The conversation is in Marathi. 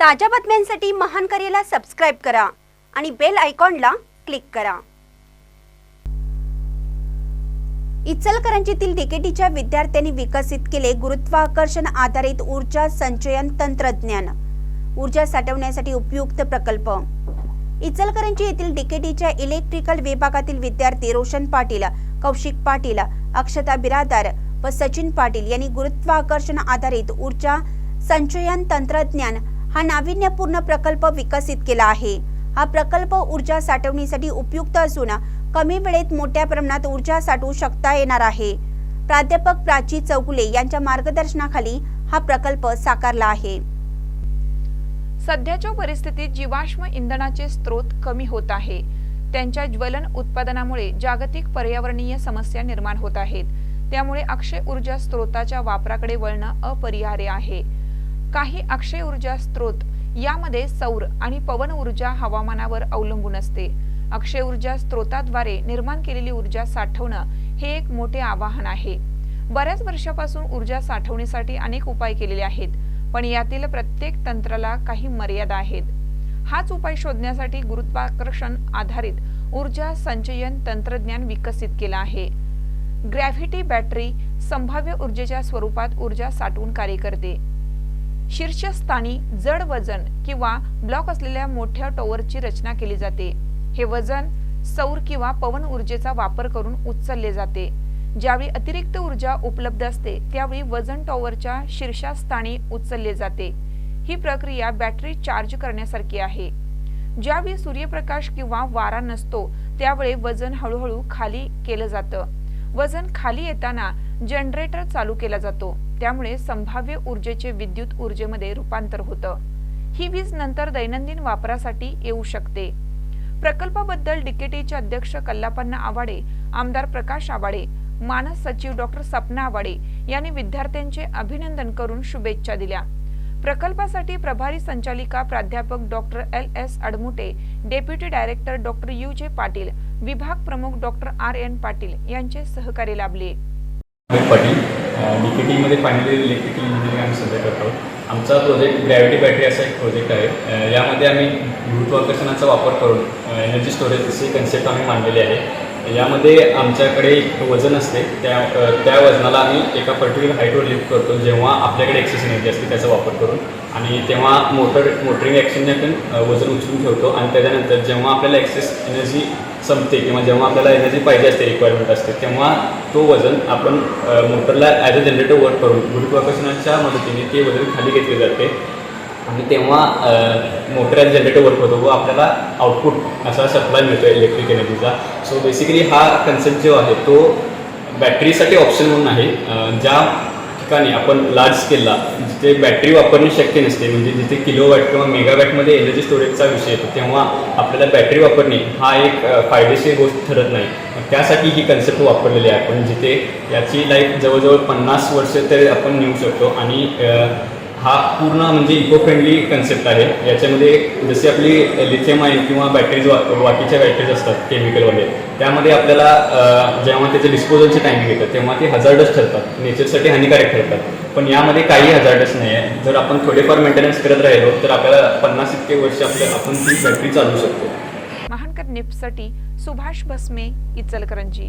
ताज्या बातम्यांसाठी महान करेला सबस्क्राईब करा आणि बेल आयकॉनला क्लिक करा. इचलकरंजीतील डिकेटीच्या विद्यार्थ्यांनी विकसित केले गुरुत्वाकर्षण आधारित ऊर्जा संचयन तंत्रज्ञान. ऊर्जा साठवण्यासाठी उपयुक्त प्रकल्प. इचलकरंजी येथील डिकेटीच्या इलेक्ट्रिकल विभागातील विद्यार्थी रोशन पाटील कौशिक पाटील अक्षता बिरादार व सचिन पाटील यांनी गुरुत्वाकर्षण आधारित ऊर्जा संचयन तंत्रज्ञान हा नाविन्यपूर्ण प्रकल्प विकसित केला आहे. हा प्रकल्प ऊर्जा साठवणीसाठी उपयुक्त असून कमी वेळेत मोठ्या प्रमाणात ऊर्जा साठवू शकता येणार आहे. प्राध्यापक प्राची चौगुले यांच्या मार्गदर्शनाखाली हा प्रकल्प साकारला आहे. सध्याच्या परिस्थितीत जीवाश्म इंधनाचे स्रोत कमी होत आहे. त्यांच्या ज्वलन उत्पादनामुळे जागतिक पर्यावरणीय समस्या निर्माण होत आहेत. त्यामुळे अक्षय ऊर्जा स्रोताच्या वापराकडे वळणं अपरिहार्य आहे. काही अक्षय ऊर्जा स्रोत यामध्ये सौर आणि पवन ऊर्जा हवामानावर अवलंबून असते. अक्षय ऊर्जा स्रोताद्वारे निर्माण केलेली ऊर्जा साठवणं हे एक मोठे आवाहन आहे. बऱ्याच वर्षापासून ऊर्जा साठवणीसाठी अनेक उपाय केलेले आहेत पण यातील प्रत्येक तंत्राला काही मर्यादा आहेत. हाच उपाय शोधण्यासाठी गुरुत्वाकर्षण आधारित ऊर्जा संचयन तंत्रज्ञान विकसित केलं आहे. ग्रॅव्हिटी बॅटरी संभाव्य ऊर्जेच्या स्वरूपात ऊर्जा साठवून कार्य करते. शीर्षस्थानी जड वजन किंवा ब्लॉक असलेल्या मोठ्या टॉवरची रचना केली जाते. हे वजन सौर किंवा पवन ऊर्जेचा वापर करून उचलले जाते. ज्यावेळी अतिरिक्त ऊर्जा उपलब्ध असते त्यावेळी वजन टॉवरच्या शीर्षस्थानी उचलले जाते. ही प्रक्रिया बॅटरी चार्ज करण्यासारखी आहे. ज्यावेळी सूर्यप्रकाश किंवा वारा नसतो त्यावेळी वजन हळूहळू खाली केलं जातं. वजन खाली येताना जनरेटर चालू केला जातो. त्यामुळे संभाव्य ऊर्जेचे विद्युत ऊर्जेमध्ये रूपांतर होतं. ही वीज नंतर दैनंदिन वापरासाठी येऊ शकते. प्रकल्पाबद्दल डिकेटीचे अध्यक्ष कल्लापन्ना आवाडे आमदार प्रकाश आवाडे मानस सचिव डॉक्टर सपना आवाडे यांनी विद्यार्थ्यांचे अभिनंदन करून शुभेच्छा दिल्या. प्रकल्पासाठी प्रभारी संचालिका प्राध्यापक doctor L. S. Admute deputy director doctor U. J. Patil विभाग प्रमुख डॉक्टर आर. एन. पाटील यांचे सहकार्य लाभले. पाटील. डी के टीमध्ये फायनली इलेक्ट्रिकल इंजिनिअरिंग आम्ही सध्या करतो. आमचा प्रोजेक्ट ग्रॅव्हिटी बॅटरी असा एक प्रोजेक्ट आहे. यामध्ये आम्ही गुरुत्वाकर्षणाचा वापर करून एनर्जी स्टोरेज असे कन्सेप्ट आम्ही मांडलेले आहे. यामध्ये आमच्याकडे एक वजन असते. त्या त्या वजनाला आम्ही एका पर्टिक्युलर हाईटवर लिफ्ट करतो जेव्हा आपल्याकडे एक्सेस एनर्जी असते त्याचा वापर करून. आणि तेव्हा मोटर मोटरिंग ॲक्शनने आपण वजन उचलून ठेवतो. आणि त्याच्यानंतर जेव्हा आपल्याला एक्सेस एनर्जी संपते किंवा जेव्हा आपल्याला एनर्जी पाहिजे असते रिक्वायरमेंट असते तेव्हा तो वजन आपण मोटरला ॲज अ जनरेटर वर्क करून गुरुत्वाकर्षणाच्या मदतीने ते वजन खाली घेतले जाते. आणि तेव्हा मोटर आणि जनरेटर वर्क होतो. व आपल्याला आउटपुट असा सप्लाय मिळतो इलेक्ट्रिक एनर्जीचा सो बेसिकली हा कन्सेप्ट जो आहे तो बॅटरीसाठी ऑप्शन म्हणून आहे. ज्या ठिकाणी आपण लार्ज स्केलला जिथे बॅटरी वापरणे शक्य नसते म्हणजे जिथे किलोवॅट किंवा मेगावॅटमध्ये एनर्जी स्टोरेजचा विषय येतो तेव्हा आपल्याला बॅटरी वापरणे हा एक फायदेशीर गोष्ट ठरत नाही. त्यासाठी ही कन्सेप्ट वापरलेली आहे आपण जिथे याची लाईफ जवळजवळ पन्नास वर्ष तरी आपण नेऊ शकतो. आणि हा पूर्ण म्हणजे इको फ्रेंडली कन्सेप्ट आहे. याच्यामध्ये जशी आपली लिथियम आहे किंवा बॅटरीज वा बाकीच्या बॅटरीज असतात केमिकलवाले त्यामध्ये आपल्याला जेव्हा त्याचे डिस्पोजलचे टायमिंग येतात तेव्हा ते हजार्डस ठरतात. नेचरसाठी हानिकारक ठरतात. पण यामध्ये काही हजार्डस नाही आहे जर आपण थोडेफार मेंटेनन्स करत राहिलो तर आपल्याला पन्नास इतके वर्ष आपल्या आपण ती बॅटरी चालवू शकतो. महानकर निपसाठी सुभाष भस्मे इचलकरंजी.